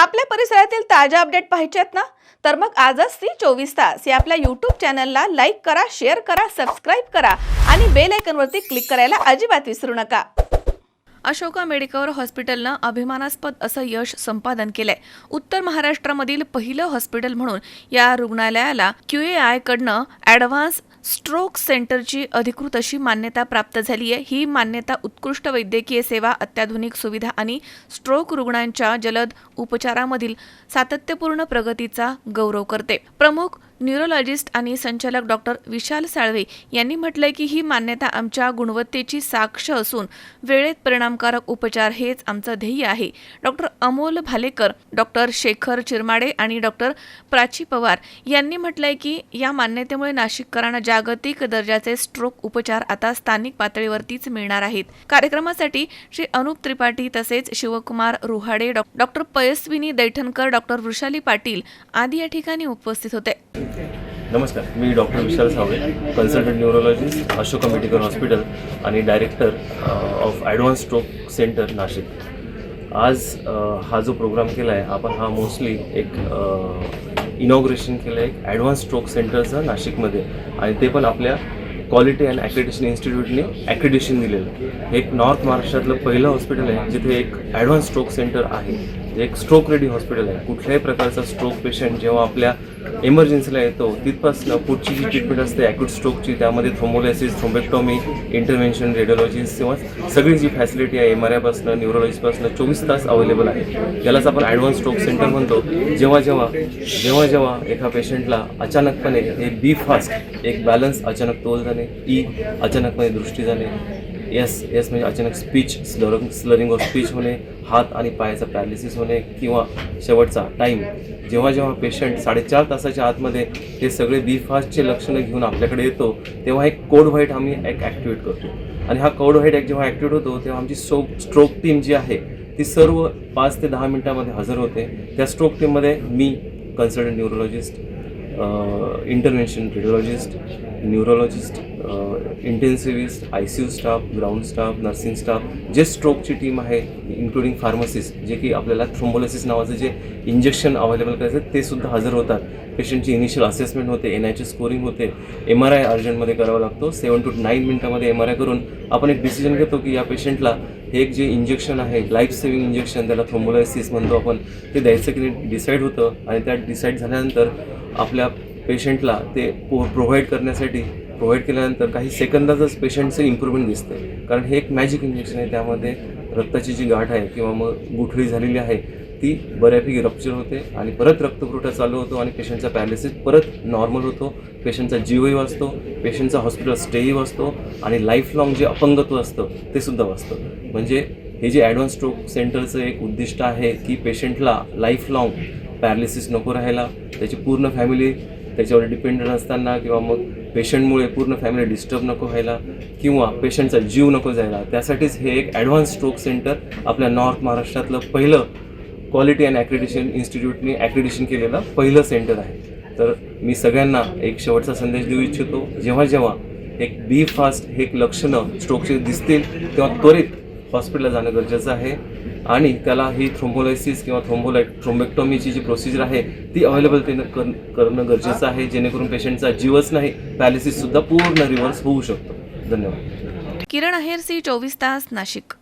आपल्या परिसरातील ताज्या अपडेट पाहिजेत ना? तर मग आजच सी चोवीस तास या आपल्या यूट्यूब चॅनलला लाईक करा शेअर करा सबस्क्राईब करा आणि बेल आयकनवरती क्लिक करायला अजिबात विसरू नका. अशोका मेडिकवर हॉस्पिटलनं अभिमानास्पद असं यश संपादन केलंय. उत्तर महाराष्ट्रामधील पहिलं हॉस्पिटल म्हणून या रुग्णालयाला क्यू ए कडनं ॲडव्हान्स स्ट्रोक सेंटरची अधिकृत अशी मान्यता प्राप्त झाली आहे. ही मान्यता उत्कृष्ट वैद्यकीय सेवा अत्याधुनिक सुविधा आणि स्ट्रोक रुग्णांच्या जलद उपचारामधील सातत्यपूर्ण प्रगतीचा गौरव करते. प्रमुख न्यूरोलॉजिस्ट आणि संचालक डॉक्टर विशाल साळवे यांनी म्हटलंय की ही मान्यता आमच्या गुणवत्तेची साक्ष असून वेळेत परिणामकारक उपचार हेच आमचं ध्येय आहे. डॉक्टर अमोल भालेकर डॉक्टर शेखर चिरमाडे आणि डॉक्टर प्राची पवार यांनी म्हटलंय की या मान्यतेमुळे नाशिककरांना जागतिक दर्जाचे स्ट्रोक उपचार आता स्थानिक पातळीवरतीच मिळणार आहेत. कार्यक्रमासाठी श्री अनुप त्रिपाठी तसेच शिवकुमार रुहाडे डॉ- डॉक्टर पयस्विनी दैठणकर डॉक्टर वृषाली पाटील आदी या ठिकाणी उपस्थित होते. नमस्कार मी doctor Vishal Savle consultant neurologist Ashok medical hospital आणि director of advance stroke centre Nashik. आज uh, हा जो प्रोग्राम केला आहे आपण हा मोस्टली एक इनॉग्रेशन केलं आहे एक ॲडव्हान्स स्ट्रोक सेंटरचं नाशिकमध्ये. आणि ते पण आपल्या क्वालिटी अँड ॲक्रेडिशन इन्स्टिट्यूटने ॲक्रेडिशन दिलेलं. हे एक नॉर्थ महाराष्ट्रातलं पहिलं हॉस्पिटल आहे जिथे एक ॲडव्हान्स स्ट्रोक सेंटर आहे. एक स्ट्रोक रेडी हॉस्पिटल आहे. कुठल्याही प्रकारचा स्ट्रोक पेशंट जेव्हा आपल्या इमर्जन्सीला येतो तिथपासनं पुढची जी ट्रीटमेंट असते ॲक्यूट स्ट्रोकची त्यामध्ये थ्रोमोलायसिस थ्रोम्बेक्टॉमी इंटरव्हेन्शन रेडिओलॉजीस किंवा सगळी जी फॅसिलिटी आहे एम आर आयपासनं न्यूरोलॉजीपासनं चोवीस तास अवेलेबल आहे. त्यालाच आपण ॲडव्हान्स स्ट्रोक सेंटर म्हणतो. जेव्हा जेव्हा जेव्हा जेव्हा एका पेशंटला अचानकपणे हे बी फास्ट एक बॅलन्स अचानक तोल जाणे ई e अचानकपणे दृष्टी जाणे येस येस म्हणजे अचानक speech slurring slurring of speech होणे हात आणि पायाचा पॅरालिसिस होणे किंवा शेवटचा टाईम जेव्हा जेव्हा पेशंट साडेचार तासाच्या आतमध्ये हे सगळे बी फास्टचे लक्षणं घेऊन आपल्याकडे येतो तेव्हा एक कोड व्हाईट आम्ही एक ॲक्टिवेट करतो. आणि हा कोड व्हाईट एक जेव्हा ॲक्टिवेट होतो तेव्हा आमची सो स्ट्रोक टीम जी आहे ती सर्व पाच ते दहा मिनटामध्ये हजर होते. त्या स्ट्रोक टीममध्ये मी consultant neurologist intervention radiologist neurologist intensivist I C U staff ground staff nursing staff जे स्ट्रोकची टीम आहे इन्क्लुडिंग फार्मसिस्ट जे की आपल्याला थ्रोम्बोलिसिस नावाचं जे इंजेक्शन अवेलेबल करायचं ते सुद्धा हजर होतात. पेशंटची इनिशियल असेसमेंट होते एन आयची स्कोरिंग होते. एम आर आय अर्जंटमध्ये करावा लागतो. सेवन टू नाईन मिनटामध्ये एम आर आय करून आपण एक डिसिजन घेतो की या पेशंटला हे एक जे इंजेक्शन आहे लाईफ सेविंग इंजेक्शन त्याला थ्रोम्बोलायसिस म्हणतो आपण ते द्यायचं की नाही डिसाईड होतं. आणि त्या डिसाईड झाल्यानंतर आपल्या पेशंटला ते पो प्रोव्हाइड करण्यासाठी प्रोव्हाइड केल्यानंतर काही सेकंदातच पेशंटचं इम्प्रूव्हमेंट दिसते कारण हे एक मॅजिक इंजेक्शन आहे. त्यामध्ये रक्ताची जी गाठ आहे किंवा मग गुठळी झालेली आहे ती बऱ्यापैकी रप्चर होते आणि परत रक्तपुरवठा चालू होतो आणि पेशंटचा पॅरालिसिस परत नॉर्मल होतो. पेशंटचा जीवही वाचतो पेशंटचा हॉस्पिटल स्टेही वाचतो आणि लाईफ लाँग जे अपंगत्व असतं ते सुद्धा वाचतं. म्हणजे हे जे ॲडव्हान्स स्ट्रोक सेंटरचं एक उद्दिष्ट आहे की पेशंटला लाईफ लाँग पॅरालिसिस नको राहायला त्याची पूर्ण फॅमिली त्याच्यावर डिपेंडंट असताना किंवा मग पेशंटमुळे पूर्ण फॅमिली डिस्टर्ब नको व्हायला किंवा पेशंटचा जीव नको जायला त्यासाठीच हे एक ॲडव्हान्स स्ट्रोक सेंटर आपल्या नॉर्थ महाराष्ट्रातलं पहिलं क्वालिटी अँड ॲक्रिडिशन इन्स्टिट्यूटने ॲक्रिडिशन केलेलं पहिलं सेंटर आहे. तर मी सगळ्यांना एक शेवटचा संदेश देऊ इच्छितो जेव्हा जेव्हा एक बी फास्ट हे एक लक्षणं स्ट्रोकचे दिसतील तेव्हा त्वरित हॉस्पिटलला जाणं गरजेचं आहे. आणि त्याला ही थ्रोम्बोलायसिस किंवा थ्रोम्बोलाय थ्रोम्बेक्टॉमीची जी प्रोसिजर आहे ती अवेलेबल करणं गरजेचं आहे जेणेकरून पेशंटचा जीवच नाही पॅलिसिससुद्धा पूर्ण रिव्हर्स होऊ शकतो. धन्यवाद. किरण आहेर सी चोवीस तास नाशिक.